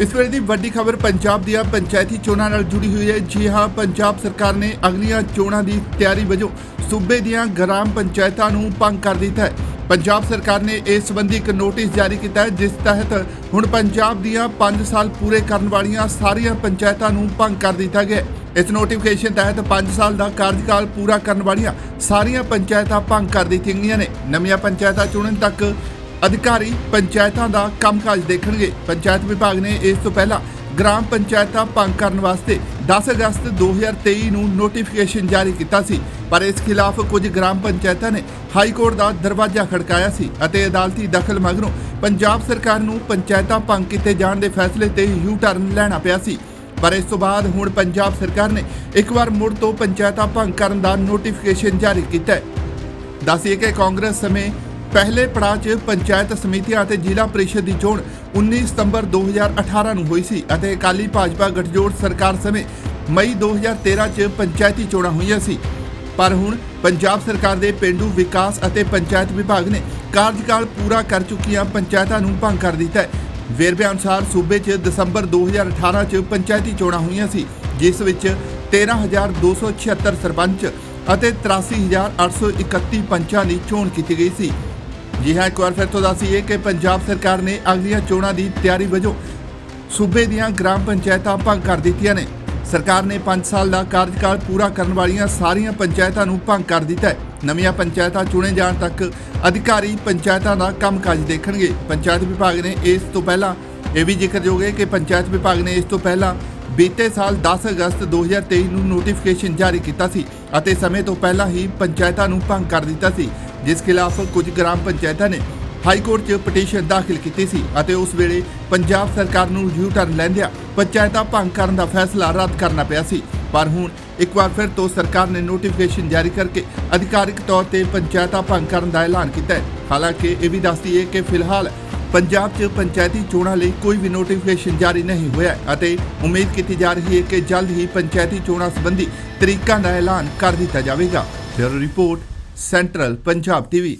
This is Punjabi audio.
ਇਸ ਵੇਲੇ ਦੀ ਵੱਡੀ ਖਬਰ ਪੰਜਾਬ ਦੀਆਂ ਪੰਚਾਇਤੀ ਚੋਣਾਂ ਨਾਲ ਜੁੜੀ ਹੋਈ ਹੈ। ਜੀ ਹਾਂ, ਪੰਜਾਬ ਸਰਕਾਰ ਨੇ ਅਗਲੀਆਂ ਚੋਣਾਂ ਦੀ ਤਿਆਰੀ ਵਜੋਂ ਸੂਬੇ ਦੀਆਂ ਗ੍ਰਾਮ ਪੰਚਾਇਤਾਂ ਨੂੰ ਭੰਗ ਕਰ ਦਿੱਤਾ ਹੈ। ਪੰਜਾਬ ਸਰਕਾਰ ਨੇ ਇਸ ਸੰਬੰਧੀ ਇੱਕ ਨੋਟਿਸ ਜਾਰੀ ਕੀਤਾ ਹੈ, ਜਿਸ ਤਹਿਤ ਹੁਣ ਪੰਜਾਬ ਦੀਆਂ 5 ਸਾਲ ਪੂਰੇ ਕਰਨ ਵਾਲੀਆਂ ਸਾਰੀਆਂ ਪੰਚਾਇਤਾਂ ਨੂੰ ਭੰਗ ਕਰ ਦਿੱਤਾ ਗਿਆ ਇਸ ਨੋਟੀਫਿਕੇਸ਼ਨ ਤਹਿਤ 5 ਸਾਲ ਦਾ ਕਾਰਜਕਾਲ ਪੂਰਾ ਕਰਨ ਵਾਲੀਆਂ ਸਾਰੀਆਂ ਪੰਚਾਇਤਾਂ ਭੰਗ ਕਰ ਦਿੱਤੀਆਂ ਗਈਆਂ ਨੇ। ਨਵੀਆਂ ਪੰਚਾਇਤਾਂ ਚੁਣਨ ਤੱਕ ਅਧਿਕਾਰੀ ਪੰਚਾਇਤਾਂ ਦਾ ਕੰਮਕਾਜ ਦੇਖਣਗੇ। ਪੰਚਾਇਤ ਵਿਭਾਗ ਨੇ ਇਸ ਤੋਂ ਪਹਿਲਾਂ ਗ੍ਰਾਮ ਪੰਚਾਇਤਾਂ ਭੰਗ ਕਰਨ ਵਾਸਤੇ 10 ਅਗਸਤ 2023 ਨੂੰ ਨੋਟੀਫਿਕੇਸ਼ਨ ਜਾਰੀ ਕੀਤਾ ਸੀ। ਪਰ ਇਸ ਖਿਲਾਫ ਕੁਝ ਗ੍ਰਾਮ ਪੰਚਾਇਤਾਂ ਨੇ ਹਾਈ ਕੋਰਟ ਦਾ ਦਰਵਾਜ਼ਾ ਖੜਕਾਇਆ ਸੀ ਅਤੇ ਅਦਾਲਤੀ ਦਖਲ ਮਗਰੋਂ ਪੰਜਾਬ ਸਰਕਾਰ ਨੂੰ ਪੰਚਾਇਤਾਂ ਭੰਗ ਕੀਤੇ ਜਾਣ ਦੇ ਫੈਸਲੇ ਤੇ ਯੂ ਟਰਨ ਲੈਣਾ ਪਿਆ ਸੀ। ਪਰ ਇਸ ਤੋਂ ਬਾਅਦ ਹੁਣ ਪੰਜਾਬ ਸਰਕਾਰ ਨੇ ਇੱਕ ਵਾਰ ਮੁੜ ਤੋਂ ਪੰਚਾਇਤਾਂ ਭੰਗ ਕਰਨ ਦਾ ਨੋਟੀਫਿਕੇਸ਼ਨ ਜਾਰੀ ਕੀਤਾ ਹੈ। ਦੱਸੀਏ ਕਿ ਕਾਂਗਰਸ ਸਮੇਂ ਪਹਿਲੇ ਪੜਾਅ 'ਚ ਪੰਚਾਇਤ ਸਮਿਤੀਆਂ ਅਤੇ ਜ਼ਿਲ੍ਹਾ ਪ੍ਰੀਸ਼ਦ ਦੀ ਚੋਣ 19 ਸਤੰਬਰ 2018 ਨੂੰ ਹੋਈ ਸੀ ਅਤੇ ਅਕਾਲੀ ਭਾਜਪਾ ਗਠਜੋੜ ਸਰਕਾਰ ਸਮੇਂ ਮਈ 2013 'ਚ ਪੰਚਾਇਤੀ ਚੋਣਾਂ ਹੋਈਆਂ ਸੀ। ਪਰ ਹੁਣ ਪੰਜਾਬ ਸਰਕਾਰ ਦੇ ਪਿੰਡੂ ਵਿਕਾਸ ਅਤੇ ਪੰਚਾਇਤ ਵਿਭਾਗ ਨੇ ਕਾਰਜਕਾਲ ਪੂਰਾ ਕਰ ਚੁੱਕੀਆਂ ਪੰਚਾਇਤਾਂ ਨੂੰ ਭੰਗ ਕਰ ਦਿੱਤਾ ਹੈ। ਵੇਰਵੇ ਅਨੁਸਾਰ ਸੂਬੇ 'ਚ ਦਸੰਬਰ 2018 'ਚ ਪੰਚਾਇਤੀ ਚੋਣਾਂ ਹੋਈਆਂ ਸੀ, ਜਿਸ ਵਿੱਚ 13276 ਸਰਪੰਚ ਅਤੇ 83831 ਪੰਚਾਂ ਦੀ ਚੋਣ ਕੀਤੀ ਗਈ ਸੀ। ਜੀ ਹਾਂ, ਇੱਕ ਵਾਰ ਫਿਰ ਤੋਂ ਦੱਸੀਏ ਕਿ ਪੰਜਾਬ ਸਰਕਾਰ ਨੇ ਅਗਲੀਆਂ ਚੋਣਾਂ ਦੀ ਤਿਆਰੀ ਵਜੋਂ ਸੂਬੇ ਦੀਆਂ ਗ੍ਰਾਮ ਪੰਚਾਇਤਾਂ ਭੰਗ ਕਰ ਦਿੱਤੀਆਂ ਨੇ। ਸਰਕਾਰ ਨੇ 5 ਸਾਲ ਦਾ ਕਾਰਜਕਾਲ ਪੂਰਾ ਕਰਨ ਵਾਲੀਆਂ ਸਾਰੀਆਂ ਪੰਚਾਇਤਾਂ ਨੂੰ ਭੰਗ ਕਰ ਦਿੱਤਾ ਹੈ। ਨਵੀਆਂ ਪੰਚਾਇਤਾਂ ਚੁਣੇ ਜਾਣ ਤੱਕ ਅਧਿਕਾਰੀ ਪੰਚਾਇਤਾਂ ਦਾ ਕੰਮਕਾਜ ਦੇਖਣਗੇ। ਪੰਚਾਇਤ ਵਿਭਾਗ ਨੇ ਇਸ ਤੋਂ ਪਹਿਲਾਂ ਇਹ ਵੀ ਜ਼ਿਕਰਯੋਗ ਹੈ ਕਿ ਪੰਚਾਇਤ ਵਿਭਾਗ ਨੇ ਇਸ ਤੋਂ ਪਹਿਲਾਂ ਬੀਤੇ ਸਾਲ 10 ਅਗਸਤ 2023 ਨੂੰ ਨੋਟੀਫਿਕੇਸ਼ਨ ਜਾਰੀ ਕੀਤਾ ਸੀ ਅਤੇ ਸਮੇਂ ਤੋਂ ਪਹਿਲਾਂ ਹੀ ਪੰਚਾਇਤਾਂ ਨੂੰ ਭੰਗ ਕਰ ਦਿੱਤਾ ਸੀ। ਜਿਸ ਖਿਲਾਫ ਕੁਝ ਗ੍ਰਾਮ ਪੰਚਾਇਤਾਂ ਨੇ ਹਾਈ ਕੋਰਟ 'ਚ ਪਟੀਸ਼ਨ ਦਾਖਲ ਕੀਤੀ ਸੀ ਅਤੇ ਉਸ ਵੇਲੇ ਪੰਜਾਬ ਸਰਕਾਰ ਨੂੰ ਯੂ ਟਰਨ ਲੈਂਦਿਆਂ ਪੰਚਾਇਤਾਂ ਭੰਗ ਕਰਨ ਦਾ ਫੈਸਲਾ ਰੱਦ ਕਰਨਾ ਪਿਆ ਸੀ। ਪਰ ਹੁਣ ਇੱਕ ਵਾਰ ਫਿਰ ਤੋਂ ਸਰਕਾਰ ਨੇ ਨੋਟੀਫਿਕੇਸ਼ਨ ਜਾਰੀ ਕਰਕੇ ਅਧਿਕਾਰਿਕ ਤੌਰ ਤੇ ਪੰਚਾਇਤਾਂ ਭੰਗ ਕਰਨ ਦਾ ਐਲਾਨ ਕੀਤਾ ਹੈ। ਹਾਲਾਂਕਿ ਇਹ ਵੀ ਦੱਸਦੀ ਹੈ ਕਿ ਫਿਲਹਾਲ ਪੰਜਾਬ 'ਚ ਪੰਚਾਇਤੀ ਚੋਣਾਂ ਲਈ ਕੋਈ ਵੀ ਨੋਟੀਫਿਕੇਸ਼ਨ ਜਾਰੀ ਨਹੀਂ ਹੋਇਆ ਅਤੇ ਉਮੀਦ ਕੀਤੀ ਜਾ ਰਹੀ ਹੈ ਕਿ ਜਲਦ ਹੀ ਪੰਚਾਇਤੀ ਚੋਣਾਂ ਸੰਬੰਧੀ ਤਰੀਕਾਂ ਦਾ ਐਲਾਨ ਕਰ ਦਿੱਤਾ ਜਾਵੇਗਾ। ਫਿਰ ਰਿਪੋਰਟ ਸੈਂਟਰਲ ਪੰਜਾਬ ਟੀਵੀ